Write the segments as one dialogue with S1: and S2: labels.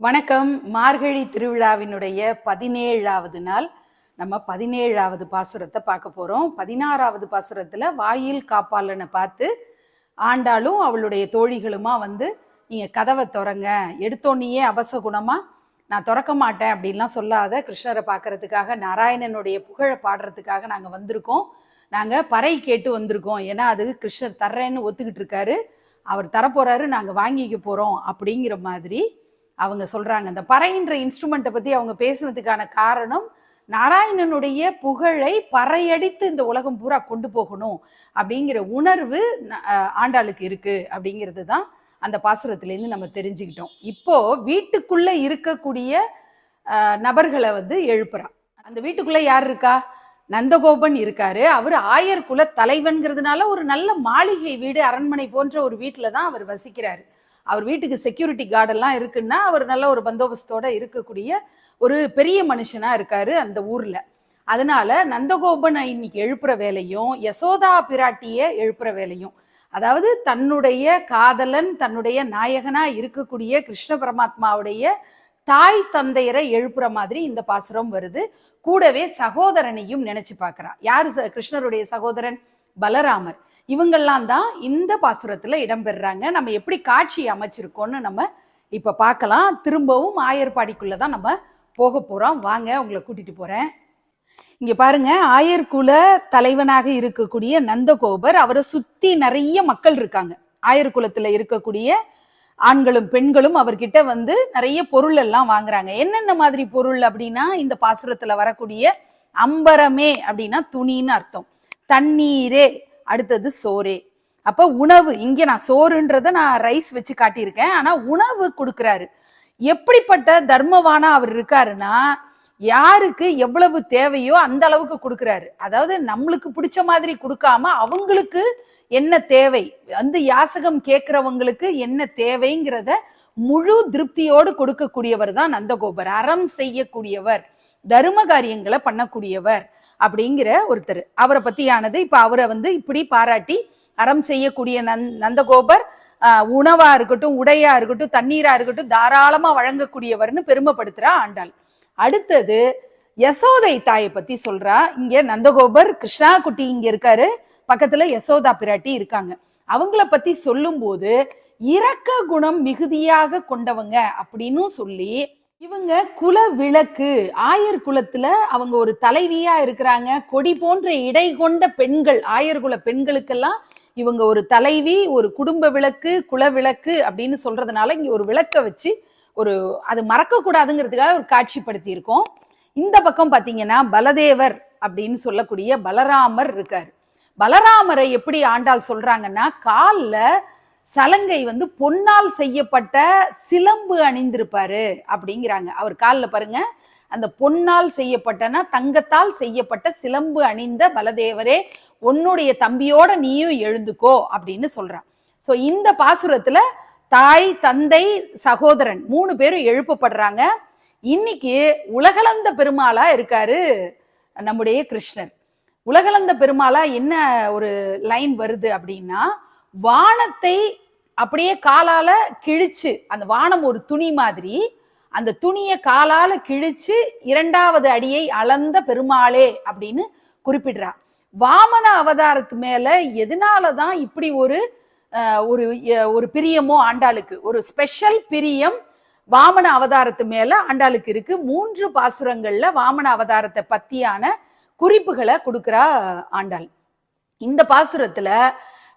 S1: வணக்கம். மார்கழி திருவிழாவினுடைய பதினேழாவது நாள். நம்ம பதினேழாவது பாசுரத்தை பார்க்க போறோம். பதினாறாவது பாசுரத்துல வாயில் காப்பாளனை பார்த்து ஆண்டாலும் அவளுடைய தோழிகளுமா வந்து நீங்க கதவை திறங்க. எடுத்தோன்னையே அபசகுணமா நான் திறக்க மாட்டேன் அப்படின்லாம் சொல்லாத கிருஷ்ணரை பார்க்கறதுக்காக நாராயணனுடைய புகழை பாடுறதுக்காக நாங்கள் வந்திருக்கோம். நாங்கள் பறை கேட்டு வந்திருக்கோம். ஏன்னா அது கிருஷ்ணர் தர்றேன்னு ஒத்துக்கிட்டு இருக்காரு. அவர் தரப்போறாரு நாங்கள் வாங்கிக்க போகிறோம் அப்படிங்கிற மாதிரி அவங்க சொல்றாங்க. இந்த பறைன்ற இன்ஸ்ட்ருமெண்ட்டை பத்தி அவங்க பேசுனதுக்கான காரணம் நாராயணனுடைய புகழை பறையடித்து இந்த உலகம் பூரா கொண்டு போகணும் அப்படிங்கிற உணர்வு ஆண்டாளுக்கு இருக்கு அப்படிங்கிறது தான் அந்த பாசுரத்திலேருந்து நம்ம தெரிஞ்சுக்கிட்டோம். இப்போ வீட்டுக்குள்ள இருக்கக்கூடிய நபர்களை வந்து எழுப்புறான். அந்த வீட்டுக்குள்ள யார் இருக்கா? நந்தகோபன் இருக்காரு. அவர் ஆயர் குல தலைவன்கிறதுனால ஒரு நல்ல மாளிகை வீடு அரண்மனை போன்ற ஒரு வீட்டில் தான் அவர் வசிக்கிறாரு. அவர் வீட்டுக்கு செக்யூரிட்டி கார்டெல்லாம் இருக்குன்னா அவர் நல்ல ஒரு பந்தோபஸ்தோட இருக்கக்கூடிய ஒரு பெரிய மனுஷனா இருக்காரு அந்த ஊர்ல. அதனால நந்தகோபனை இன்னைக்கு எழுப்புற வேலையும் யசோதா பிராட்டிய எழுப்புற வேலையும் அதாவது தன்னுடைய காதலன் தன்னுடைய நாயகனா இருக்கக்கூடிய கிருஷ்ண பரமாத்மாவுடைய தாய் தந்தையரை எழுப்புற மாதிரி இந்த பாசுரம் வருது. கூடவே சகோதரனையும் நினைச்சு பார்க்கறா யாரு ச- கிருஷ்ணருடைய சகோதரன்? பலராமர். இவங்கெல்லாம் தான் இந்த பாசுரத்தில் இடம்பெறுறாங்க நம்ம எப்படி காட்சி அமைச்சிருக்கோம்னு நம்ம இப்போ பார்க்கலாம். திரும்பவும் ஆயர்பாடிக்குள்ளே தான் நம்ம போக போகிறோம் வாங்க உங்களை கூட்டிட்டு போகிறேன் இங்கே பாருங்க ஆயர்குல தலைவனாக இருக்கக்கூடிய நந்தகோபர் அவரை சுற்றி நிறைய மக்கள் இருக்காங்க. ஆயர்குலத்தில் இருக்கக்கூடிய ஆண்களும் பெண்களும் அவர்கிட்ட வந்து நிறைய பொருள் எல்லாம் வாங்குறாங்க. என்னென்ன மாதிரி பொருள் அப்படின்னா இந்த பாசுரத்தில் வரக்கூடிய அம்பரமே அப்படின்னா துணின்னு அர்த்தம். தண்ணீரே அடுத்தது சோறே. அப்போ உணவு இங்கே நான் சோறுன்றத நான் ரைஸ் வச்சு காட்டியிருக்கேன். ஆனால் உணவு கொடுக்குறாரு. எப்படிப்பட்ட தர்மவானா அவர் இருக்காருன்னா யாருக்கு எவ்வளவு தேவையோ அந்த அளவுக்கு கொடுக்குறாரு. அதாவது நம்மளுக்கு பிடிச்ச மாதிரி கொடுக்காம அவங்களுக்கு என்ன தேவை? வந்து யாசகம் கேட்கிறவங்களுக்கு என்ன தேவைங்கிறத முழு திருப்தியோடு கொடுக்கக்கூடியவர் தான் நந்தகோபர். அறம் செய்யக்கூடியவர் தர்ம காரியங்களை பண்ணக்கூடியவர். அப்படிங்கிற ஒருத்தர். அவரை பத்தியானது இப்ப அவரை வந்து இப்படி பாராட்டி அறம் செய்யக்கூடிய நந் நந்தகோபர் உணவா இருக்கட்டும் உடையா இருக்கட்டும் தண்ணீரா இருக்கட்டும் தாராளமா வழங்கக்கூடியவர்னு பெருமைப்படுத்துறா ஆண்டாள். அடுத்தது யசோதை தாயை பத்தி சொல்றா. இங்க நந்தகோபர் கிருஷ்ணா குட்டி இங்க இருக்காரு. பக்கத்துல யசோதா பிராட்டி இருக்காங்க. அவங்கள பத்தி சொல்லும்போது இரக்க குணம் மிகுதியாக கொண்டவங்க அப்படின்னு சொல்லி இவங்க குல விளக்கு ஆயர் குலத்துல அவங்க ஒரு தலைவியா இருக்கிறாங்க. கொடி போன்ற இடை கொண்ட பெண்கள் ஆயர் குல பெண்களுக்கெல்லாம் இவங்க ஒரு தலைவி ஒரு குடும்ப விளக்கு குல விளக்கு அப்படின்னு சொல்றதுனால இங்க ஒரு விளக்க வச்சு ஒரு அது மறக்க கூடாதுங்கிறதுக்காக ஒரு காட்சிப்படுத்தி இருக்கோம் இந்த பக்கம் பாத்தீங்கன்னா பலதேவர் அப்படின்னு சொல்லக்கூடிய பலராமர் இருக்காரு. பலராமரை எப்படி ஆண்டாள் சொல்றாங்கன்னா காலில் சலங்கை வந்து பொன்னால் செய்யப்பட்ட சிலம்பு அணிந்திருப்பாரு அப்படிங்கிறாங்க. அவர் காலில் பாருங்க. அந்த பொன்னால் செய்யப்பட்டனா தங்கத்தால் செய்யப்பட்ட சிலம்பு அணிந்த பலதேவரே உன்னுடைய தம்பியோட நீயும் எழுந்துக்கோ அப்படின்னு சொல்றான். ஸோ இந்த பாசுரத்துல தாய் தந்தை சகோதரன் மூணு பேரும் எழுப்பப்படுறாங்க. இன்னைக்கு உலகளந்த பெருமாளா இருக்காரு நம்முடைய கிருஷ்ணர். உலகளந்த பெருமாளா என்ன ஒரு லைன் வருது அப்படின்னா வானத்தை அப்படியே காலால கிழிச்சு அந்த வானம் ஒரு துணி மாதிரி அந்த துணியை காலால கிழிச்சு இரண்டாவது அடியை அளந்த பெருமாளே அப்படின்னு குறிப்பிடுறா. வாமன அவதாரத்து மேல எதனாலதான் இப்படி ஒரு ஒரு ஒரு பிரியமோ ஆண்டாளுக்கு? ஒரு ஸ்பெஷல் பிரியம் வாமன அவதாரத்து மேல ஆண்டாளுக்கு இருக்கு. மூன்று பாசுரங்கள்ல வாமன அவதாரத்தை பத்தியான குறிப்புகளை கொடுக்கிறா ஆண்டாள். இந்த பாசுரத்துல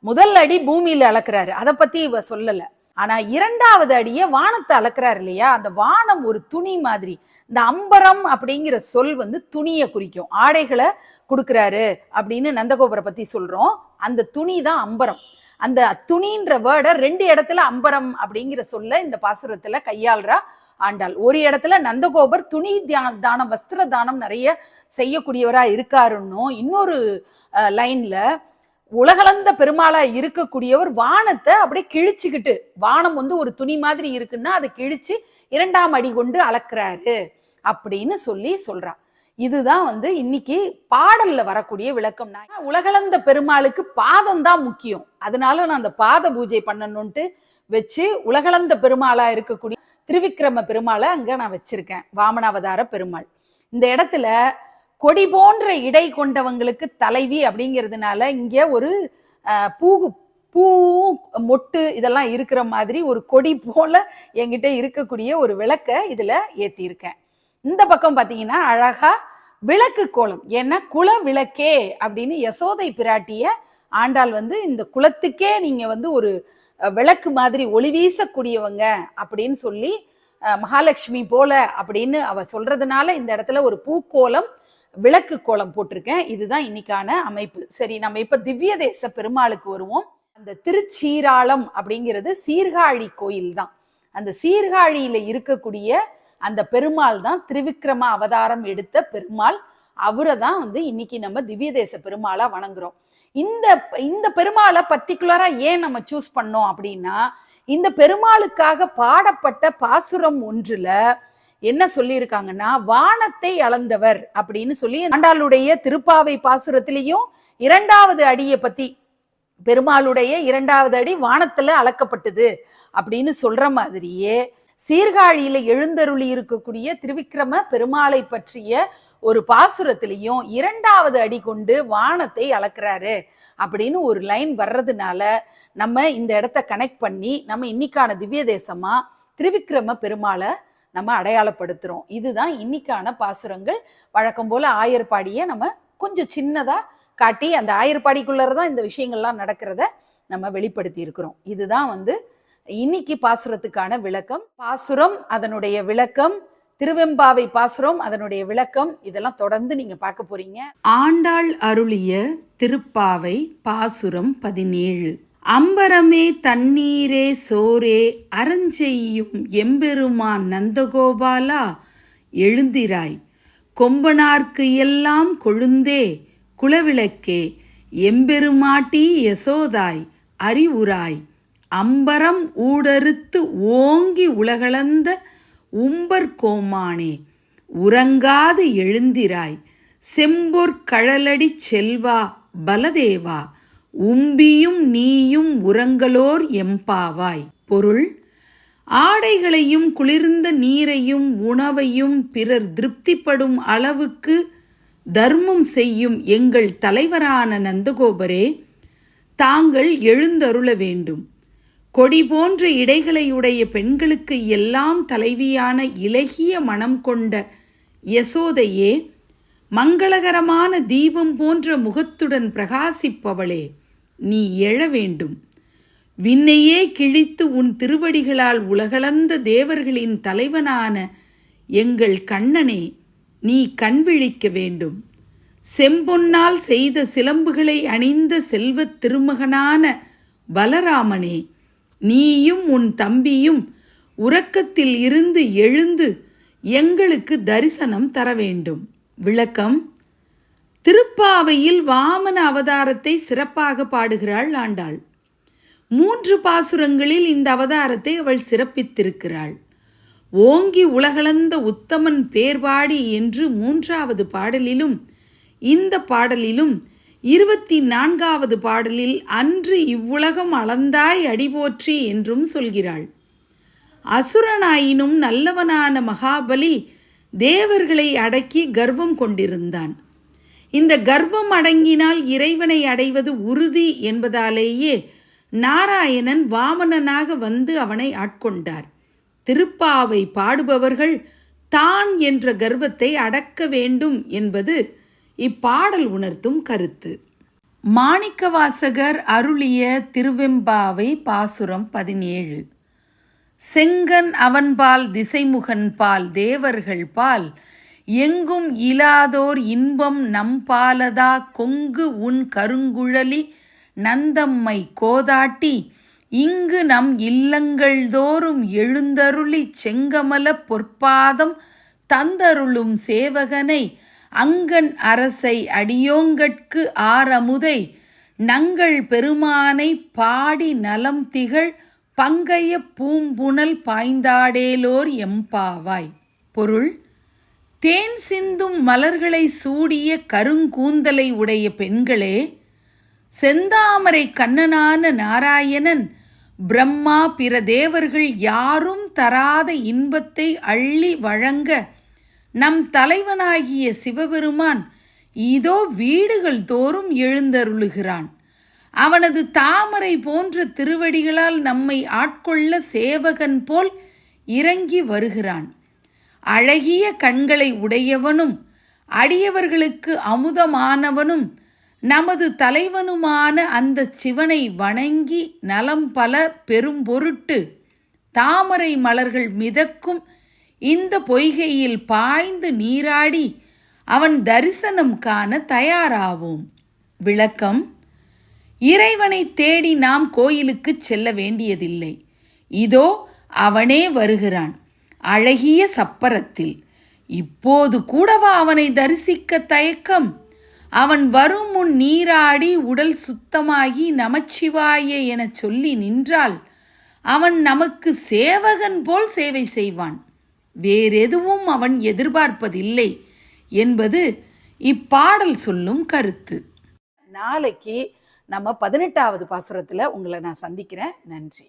S1: முதல் அடி பூமியில அளக்குறாரு. அதை பத்தி இவ சொல்லல. ஆனா இரண்டாவது அடிய வானத்தை அளக்குறாரு இல்லையா? அந்த வானம் ஒரு துணி மாதிரி. இந்த அம்பரம் அப்படிங்கிற சொல் வந்து துணியை குறிக்கும். ஆடைகளை கொடுக்குறாரு அப்படின்னு நந்தகோபுரை பத்தி சொல்றோம். அந்த துணி தான் அம்பரம். அந்த துணின்ற வேர்டை ரெண்டு இடத்துல அம்பரம் அப்படிங்கிற சொல்ல இந்த பாசுரத்துல கையாளுறா ஆண்டாள். ஒரு இடத்துல நந்தகோபர் துணி தியா- தானம் வஸ்திர தானம் நிறைய செய்யக்கூடியவரா இருக்காருன்னும் இன்னொரு லைன்ல உலகளந்த பெருமாளா இருக்கக்கூடியவர் வானத்தை அப்படியே கிழிச்சுக்கிட்டு வானம் வந்து ஒரு துணி மாதிரி இருக்குன்னா அதை கிழிச்சு இரண்டாம் அடி கொண்டு அளக்குறாரு அப்படின்னு சொல்லி சொல்றா. இதுதான் வந்து இன்னைக்கு பாடல்ல வரக்கூடிய விளக்கம்னா உலகளந்த பெருமாளுக்கு பாதம் தான் முக்கியம். அதனால நான் அந்த பாத பூஜை பண்ணணும்ட்டு வச்சு உலகளந்த பெருமாளா இருக்கக்கூடிய திருவிக்கிரம பெருமாளை அங்க நான் வச்சிருக்கேன். வாமனாவதார பெருமாள். இந்த இடத்துல கொடி போன்ற இடை கொண்டவங்களுக்கு தலைவி அப்படிங்கிறதுனால இங்க ஒரு பூ பூ மொட்டு இதெல்லாம் இருக்கிற மாதிரி ஒரு கொடி போல என்கிட்ட இருக்கக்கூடிய ஒரு விளக்க இதுல ஏத்தியிருக்கேன். இந்த பக்கம் பாத்தீங்கன்னா அழகா விளக்கு கோலம். ஏன்னா குல விளக்கே அப்படின்னு யசோதை பிராட்டிய ஆண்டாள் வந்து இந்த குலத்துக்கே நீங்க வந்து ஒரு விளக்கு மாதிரி ஒளி வீசக்கூடியவங்க அப்படின்னு சொல்லி மகாலட்சுமி போல அப்படின்னு அவ சொல்றதுனால இந்த இடத்துல ஒரு பூக்கோலம் விளக்கு கோலம் போட்டிருக்கேன். இதுதான் இன்னைக்கான அமைப்பு. சரி நம்ம இப்ப திவ்ய தேச பெருமாளுக்கு வருவோம். அந்த திருச்சீராளம் அப்படிங்கிறது சீர்காழி கோயில் தான். அந்த சீர்காழியில இருக்கக்கூடிய அந்த பெருமாள் தான் திரிவிக்ரம அவதாரம் எடுத்த பெருமாள். அவரை தான் வந்து இன்னைக்கு நம்ம திவ்ய தேச பெருமாளா வணங்குறோம். இந்த இந்த பெருமாளை பர்டிகுலரா ஏன் நம்ம சூஸ் பண்ணோம் அப்படின்னா இந்த பெருமாளுக்காக பாடப்பட்ட பாசுரம் ஒன்றுல என்ன சொல்லியிருக்காங்கன்னா வானத்தை அளந்தவர் அப்படின்னு சொல்லி ஆண்டாளுடைய திருப்பாவை பாசுரத்திலையும் இரண்டாவது அடியை பத்தி பெருமாளுடைய இரண்டாவது அடி வானத்துல அளக்கப்பட்டது அப்படின்னு சொல்ற மாதிரியே சீர்காழியில எழுந்தருளி இருக்கக்கூடிய திருவிக்கிரம பெருமாளை பற்றிய ஒரு பாசுரத்திலையும் இரண்டாவது அடி கொண்டு வானத்தை அளக்குறாரு அப்படின்னு ஒரு லைன் வர்றதுனால நம்ம இந்த இடத்த கனெக்ட் பண்ணி நம்ம இன்னைக்கான திவ்ய தேசமா திருவிக்கிரம பெருமாளை நம்ம அடையாளப்படுத்துகிறோம் இதுதான் இன்னைக்கான பாசுரங்கள். வழக்கம் போல் ஆயர்பாடியை நம்ம கொஞ்சம் சின்னதாக காட்டி அந்த ஆயர்பாடிக்குள்ளே தான் இந்த விஷயங்கள்லாம் நடக்கிறத நம்ம வெளிப்படுத்தி இருக்கிறோம் இதுதான் வந்து இன்னைக்கு பாசுரத்துக்கான விளக்கம். பாசுரம் அதனுடைய விளக்கம். திருவெம்பாவை பாசுரம் அதனுடைய விளக்கம். இதெல்லாம் தொடர்ந்து நீங்க பார்க்க போறீங்க. ஆண்டாள் அருளிய திருப்பாவை பாசுரம் பதினேழு. அம்பரமே தண்ணீரே சோரே அறஞ்செய்யும் எம்பெருமான் நந்தகோபாலா எழுந்திராய். கொம்பனார்க்கு எல்லாம் கொழுந்தே குலவிளக்கே எம்பெருமாட்டி யசோதாய் அறிவுராய். அம்பரம் ஊடறுத்து ஓங்கி உலகளந்த உம்பர் கோமானே உறங்காது எழுந்திராய். செம்பொற்கழலடி செல்வா பலதேவா உம்பியும் நீயும் உரங்களோர் எம்பாவாய். பொருள் ஆடைகளையும் குளிர்ந்த நீரையும் உணவையும் பிறர் திருப்திப்படும் அளவுக்கு தர்மம் செய்யும் எங்கள் தலைவரான நந்தகோபரே தாங்கள் எழுந்தருள வேண்டும். கொடி போன்ற இடைகளையுடைய பெண்களுக்கு எல்லாம் தலைவியான இலகிய மனம் கொண்ட யசோதையே மங்களகரமான தீபம் போன்ற முகத்துடன் பிரகாசிப்பவளே நீ எழ வேண்டும். விண்ணையே கிழித்து உன் திருவடிகளால் உலகளந்த தேவர்களின் தலைவனான எங்கள் கண்ணனே நீ கண் விழிக்க வேண்டும். செம்பொன்னால் செய்த சிலம்புகளை அணிந்த செல்வத் திருமகனான பலராமனே நீயும் உன் தம்பியும் உறக்கத்தில் இருந்து எழுந்து எங்களுக்கு தரிசனம் தர வேண்டும். விளக்கம் திருப்பாவையில் வாமன அவதாரத்தை சிறப்பாக பாடுகிறாள் ஆண்டாள். மூன்று பாசுரங்களில் இந்த அவதாரத்தை அவள் சிறப்பித்திருக்கிறாள். ஓங்கி உலகளந்த உத்தமன் பேர்பாடி என்று மூன்றாவது பாடலிலும் இந்த பாடலிலும் இருபத்தி நான்காவது பாடலில் அன்று இவ்வுலகம் அளந்தாய் அடிபோற்றி என்றும் சொல்கிறாள். அசுரனாயினும் நல்லவனான மகாபலி தேவர்களை அடக்கி கர்வம் கொண்டிருந்தான். இந்த கர்வம் அடங்கினால் இறைவனை அடைவது உறுதி என்பதாலேயே நாராயணன் வாமனனாக வந்து அவனை ஆட்கொண்டார். திருப்பாவை பாடுபவர்கள் தான் என்ற கர்வத்தை அடக்க வேண்டும் என்பது இப்பாடல் உணர்த்தும் கருத்து. மாணிக்கவாசகர் அருளிய திருவெம்பாவை பாசுரம் பதினேழு. செங்கன் அவன்பால் திசைமுகன் பால் தேவர்கள் பால். எங்கும் இலாதோர் இன்பம் நம்பாலதா கொங்கு உன் கருங்குழலி நந்தம்மை கோதாட்டி. இங்கு நம் இல்லங்கள் தோறும் எழுந்தருளி செங்கமல பொற்பாதம் தந்தருளும் சேவகனை. அங்கன் அரசை அடியோங்கட்கு ஆரமுதை. நங்கள் பெருமானை பாடி நலம் திகழ் பங்கைய பூம்புணல் பாய்ந்தாடேலோர் எம்பாவாய். பொருள் தேன் சிந்தும் மலர்களை சூடிய கருங்கூந்தலை உடைய பெண்களே செந்தாமரை கண்ணனான நாராயணன் பிரம்மா பிற தேவர்கள் யாரும் தராத இன்பத்தை அள்ளி வழங்க நம் தலைவனாகிய சிவபெருமான் இதோ வீடுகள் தோறும் எழுந்தருளுகிறான். அவனது தாமரை போன்ற திருவடிகளால் நம்மை ஆட்கொள்ள சேவகன் போல் இறங்கி வருகிறான். அழகிய கண்களை உடையவனும் அடியவர்களுக்கு அமுதமானவனும் நமது தலைவனுமான அந்த சிவனை வணங்கி நலம் பல பெரும்பொருட்டு தாமரை மலர்கள் மிதக்கும். இந்த பொய்கையில் பாய்ந்து நீராடி அவன் தரிசனம் காண தயாராவோம். விளக்கம் இறைவனை தேடி நாம் கோயிலுக்கு செல்ல வேண்டியதில்லை. இதோ அவனே வருகிறான். அழகிய சப்பரத்தில். இப்போது கூடவா அவனை தரிசிக்க தயக்கம்? அவன் வரும் முன் நீராடி உடல் சுத்தமாகி நமச்சிவாயே எனச் சொல்லி நின்றால் அவன் நமக்கு சேவகன் போல் சேவை செய்வான். வேறெதுவும் அவன் எதிர்பார்ப்பதில்லை என்பது இப்பாடல் சொல்லும் கருத்து. நாளைக்கு நம்ம பதினெட்டாவது பாசுரத்தில் உங்களை நான் சந்திக்கிறேன். நன்றி.